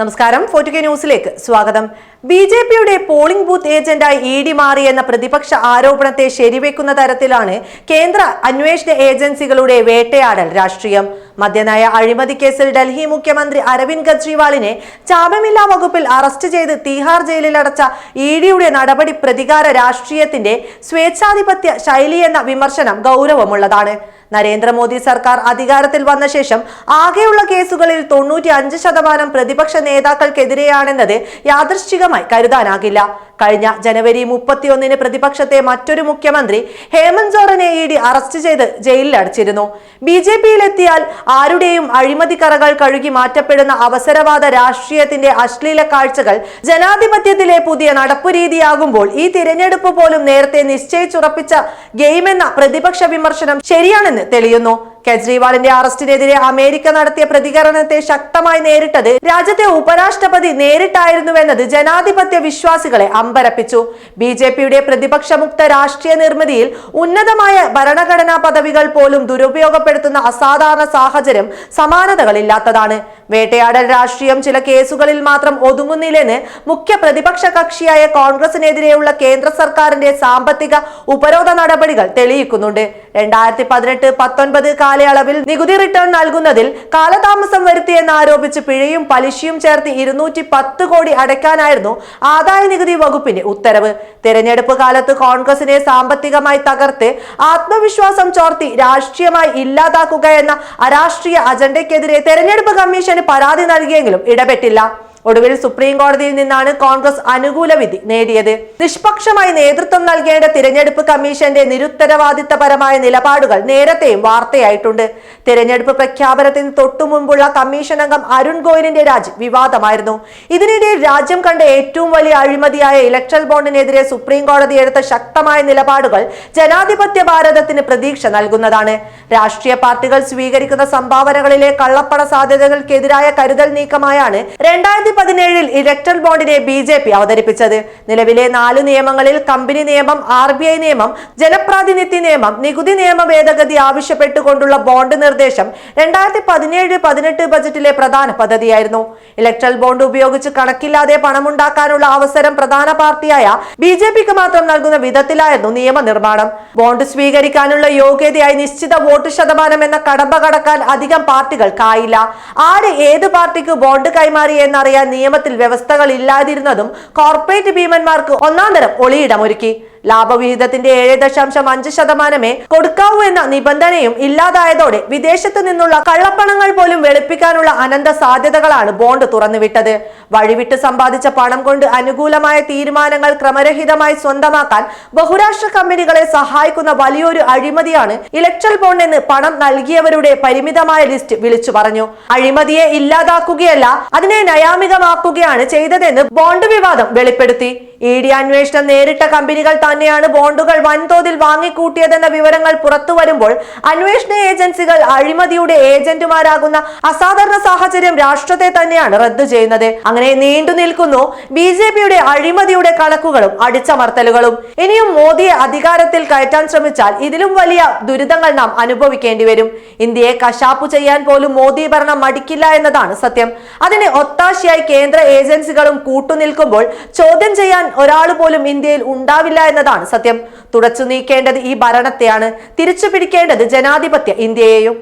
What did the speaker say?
നമസ്കാരം. ഫോർട്ടുകെ ന്യൂസിലേക്ക് സ്വാഗതം. ബി ജെ പിയുടെ പോളിംഗ് ബൂത്ത് ഏജന്റായി ഇ ഡി മാറി എന്ന പ്രതിപക്ഷ ആരോപണത്തെ ശരിവെക്കുന്ന തരത്തിലാണ് കേന്ദ്ര അന്വേഷണ ഏജൻസികളുടെ വേട്ടയാടൽ രാഷ്ട്രീയം. മദ്യനയ അഴിമതി കേസിൽ ഡൽഹി മുഖ്യമന്ത്രി അരവിന്ദ് കെജ്രിവാളിനെ ജാമ്യമില്ലാ വകുപ്പിൽ അറസ്റ്റ് ചെയ്ത് തീഹാർ ജയിലിൽ അടച്ച ഇ ഡിയുടെ നടപടി പ്രതികാര രാഷ്ട്രീയത്തിന്റെ സ്വേച്ഛാധിപത്യ ശൈലി എന്ന വിമർശനം ഗൗരവമുള്ളതാണ്. നരേന്ദ്രമോദി സർക്കാർ അധികാരത്തിൽ വന്ന ശേഷം ആകെയുള്ള കേസുകളിൽ തൊണ്ണൂറ്റി അഞ്ച് ശതമാനം പ്രതിപക്ഷ നേതാക്കൾക്കെതിരെയാണെന്നത് യാദൃശ്ചികമായി കരുതാനാകില്ല. കഴിഞ്ഞ ജനുവരി മുപ്പത്തിയൊന്നിന് പ്രതിപക്ഷത്തെ മറ്റൊരു മുഖ്യമന്ത്രി ഹേമന്ത് സോറനെ ഇ ഡി അറസ്റ്റ് ചെയ്ത് ജയിലിൽ അടച്ചിരുന്നു. ബി ജെ പിയിലെത്തിയാൽ ആരുടെയും അഴിമതി കറകൾ കഴുകി മാറ്റപ്പെടുന്ന അവസരവാദ രാഷ്ട്രീയത്തിന്റെ അശ്ലീല കാഴ്ചകൾ ജനാധിപത്യത്തിലെ പുതിയ നടപ്പു രീതിയാകുമ്പോൾ ഈ തിരഞ്ഞെടുപ്പ് പോലും നേരത്തെ നിശ്ചയിച്ചുറപ്പിച്ച ഗെയിമെന്ന പ്രതിപക്ഷ വിമർശനം ശരിയാണെന്ന് തെളിയുന്നു. കെജ്രിവാളിന്റെ അറസ്റ്റിനെതിരെ അമേരിക്ക നടത്തിയ പ്രതികരണത്തെ ശക്തമായി നേരിട്ടത് രാജ്യത്തെ ഉപരാഷ്ട്രപതി നേരിട്ടായിരുന്നുവെന്നത് ജനാധിപത്യ വിശ്വാസികളെ അമ്പരപ്പിച്ചു. ബി ജെ പിയുടെ പ്രതിപക്ഷമുക്ത രാഷ്ട്രീയ നിർമ്മിതിയിൽ ഉന്നതമായ ഭരണഘടനാ പദവികൾ പോലും ദുരുപയോഗപ്പെടുത്തുന്ന അസാധാരണ സാഹചര്യം സമാനതകളില്ലാത്തതാണ്. വേട്ടയാടൽ രാഷ്ട്രീയം ചില കേസുകളിൽ മാത്രം ഒതുങ്ങുന്നില്ലെന്ന് മുഖ്യ പ്രതിപക്ഷ കക്ഷിയായ കോൺഗ്രസിനെതിരെയുള്ള കേന്ദ്ര സർക്കാരിന്റെ സാമ്പത്തിക ഉപരോധ നടപടികൾ തെളിയിക്കുന്നുണ്ട്. രണ്ടായിരത്തി പതിനെട്ട് പത്തൊൻപത് കാലയളവിൽ നികുതി റിട്ടേൺ നൽകുന്നതിൽ കാലതാമസം വരുത്തിയെന്ന് ആരോപിച്ച് പിഴയും പലിശയും ചേർത്ത് ഇരുന്നൂറ്റി പത്ത് കോടി അടയ്ക്കാനായിരുന്നു ആദായ നികുതി വകുപ്പിന്റെ ഉത്തരവ്. തെരഞ്ഞെടുപ്പ് കാലത്ത് കോൺഗ്രസിനെ സാമ്പത്തികമായി തകർത്ത് ആത്മവിശ്വാസം ചോർത്തി രാഷ്ട്രീയമായി ഇല്ലാതാക്കുക എന്ന അരാഷ്ട്രീയ അജണ്ടയ്ക്കെതിരെ തെരഞ്ഞെടുപ്പ് പരാതി നൽകിയെങ്കിലും ഇടപെട്ടില്ല. ഒടുവിൽ സുപ്രീം കോടതിയിൽ നിന്നാണ് കോൺഗ്രസ് അനുകൂല വിധി നേടിയത്. നിഷ്പക്ഷമായി നേതൃത്വം നൽകേണ്ട തിരഞ്ഞെടുപ്പ് കമ്മീഷന്റെ നിരുത്തരവാദിത്തപരമായ നിലപാടുകൾ നേരത്തെയും വാർത്തയായിട്ടുണ്ട്. തിരഞ്ഞെടുപ്പ് പ്രഖ്യാപനത്തിന് തൊട്ടുമുമ്പുള്ള കമ്മീഷൻ അംഗം അരുൺ ഗോയലിന്റെ രാജി വിവാദമായിരുന്നു. ഇതിനിടെ രാജ്യം കണ്ട ഏറ്റവും വലിയ അഴിമതിയായ ഇലക്ട്രൽ ബോണ്ടിനെതിരെ സുപ്രീം കോടതി എടുത്ത ശക്തമായ നിലപാടുകൾ ജനാധിപത്യ ഭാരതത്തിന് പ്രതീക്ഷ നൽകുന്നതാണ്. രാഷ്ട്രീയ പാർട്ടികൾ സ്വീകരിക്കുന്ന സംഭാവനകളിലെ കള്ളപ്പണ സാധ്യതകൾക്കെതിരായ കരുതൽ നീക്കമായാണ് രണ്ടായിരത്തി പതിനേഴിൽ ഇലക്ട്രൽ ബോണ്ടിനെ ബി ജെ പി അവതരിപ്പിച്ചത്. നിലവിലെ നാല് നിയമങ്ങളിൽ കമ്പനി നിയമം ആർ ബി ഐ നിയമം ജനപ്രാതിനിധ്യ നിയമം നികുതി നിയമ ഭേദഗതി ആവശ്യപ്പെട്ടുകൊണ്ടുള്ള ബോണ്ട് നിർദ്ദേശം രണ്ടായിരത്തി പതിനേഴ് പതിനെട്ട് ബജറ്റിലെ പ്രധാന പദ്ധതിയായിരുന്നു. ഇലക്ട്രൽ ബോണ്ട് ഉപയോഗിച്ച് കണക്കില്ലാതെ പണമുണ്ടാക്കാനുള്ള അവസരം പ്രധാന പാർട്ടിയായ ബി ജെ പിക്ക് മാത്രം നൽകുന്ന വിധത്തിലായിരുന്നു നിയമനിർമ്മാണം. ബോണ്ട് സ്വീകരിക്കാനുള്ള യോഗ്യതയായി നിശ്ചിത വോട്ട് ശതമാനം എന്ന കടമ്പ കടക്കാൻ അധികം പാർട്ടികൾക്കായില്ല. ആര് ഏത് പാർട്ടിക്ക് ബോണ്ട് കൈമാറി എന്നറിയാൻ നിയമത്തിൽ വ്യവസ്ഥകൾ ഇല്ലാതിരുന്നതും കോർപ്പറേറ്റ് ഭീമന്മാർക്ക് ഒന്നാം തരം ഒളിയിടമൊരുക്കി ലാഭവിഹിതത്തിന്റെ ഏഴ് ദശാംശം അഞ്ച് ശതമാനമേ കൊടുക്കാവൂ എന്ന നിബന്ധനയും ഇല്ലാതായതോടെ വിദേശത്ത് നിന്നുള്ള കള്ളപ്പണങ്ങൾ പോലും വെളുപ്പിക്കാനുള്ള അനന്ത സാധ്യതകളാണ് ബോണ്ട് തുറന്നുവിട്ടത്. വഴിവിട്ട് സമ്പാദിച്ച പണം കൊണ്ട് അനുകൂലമായ തീരുമാനങ്ങൾ ക്രമരഹിതമായി സ്വന്തമാക്കാൻ ബഹുരാഷ്ട്ര കമ്പനികളെ സഹായിക്കുന്ന വലിയൊരു അഴിമതിയാണ് ഇലക്ട്രൽ ബോണ്ട് എന്ന് പണം നൽകിയവരുടെ പരിമിതമായ ലിസ്റ്റ് വിളിച്ചു പറഞ്ഞു. അഴിമതിയെ ഇല്ലാതാക്കുകയല്ല അതിനെ നയാമികമാക്കുകയാണ് ചെയ്തതെന്ന് ബോണ്ട് വിവാദം വെളിപ്പെടുത്തി. ഇ ഡി അന്വേഷണം നേരിട്ട കമ്പനികൾ തന്നെയാണ് ബോണ്ടുകൾ വൻതോതിൽ വാങ്ങിക്കൂട്ടിയതെന്ന വിവരങ്ങൾ പുറത്തു വരുമ്പോൾ അന്വേഷണ ഏജൻസികൾ അഴിമതിയുടെ ഏജന്റുമാരാകുന്ന അസാധാരണ സാഹചര്യം രാഷ്ട്രത്തെ തന്നെയാണ് റദ്ദു ചെയ്യുന്നത്. അങ്ങനെ നീണ്ടു നിൽക്കുന്നു ബി ജെ പിയുടെ അഴിമതിയുടെ കണക്കുകളും അടിച്ചമർത്തലുകളും. ഇനിയും മോദിയെ അധികാരത്തിൽ കയറ്റാൻ ശ്രമിച്ചാൽ ഇതിലും വലിയ ദുരിതങ്ങൾ നാം അനുഭവിക്കേണ്ടി വരും. ഇന്ത്യയെ കശാപ്പു ചെയ്യാൻ പോലും മോദി ഭരണം മടിക്കില്ല എന്നതാണ് സത്യം. അതിന് ഒത്താശയായി കേന്ദ്ര ഏജൻസികളും കൂട്ടുനിൽക്കുമ്പോൾ ചോദ്യം ചെയ്യാൻ ഒരാൾ പോലും ഇന്ത്യയിൽ ഉണ്ടാവില്ല എന്നതാണ് സത്യം. തുടച്ചു നീക്കേണ്ടത് ഈ ഭരണത്തെയാണ് തിരിച്ചു പിടിക്കേണ്ടത് ജനാധിപത്യ ഇന്ത്യയെയും.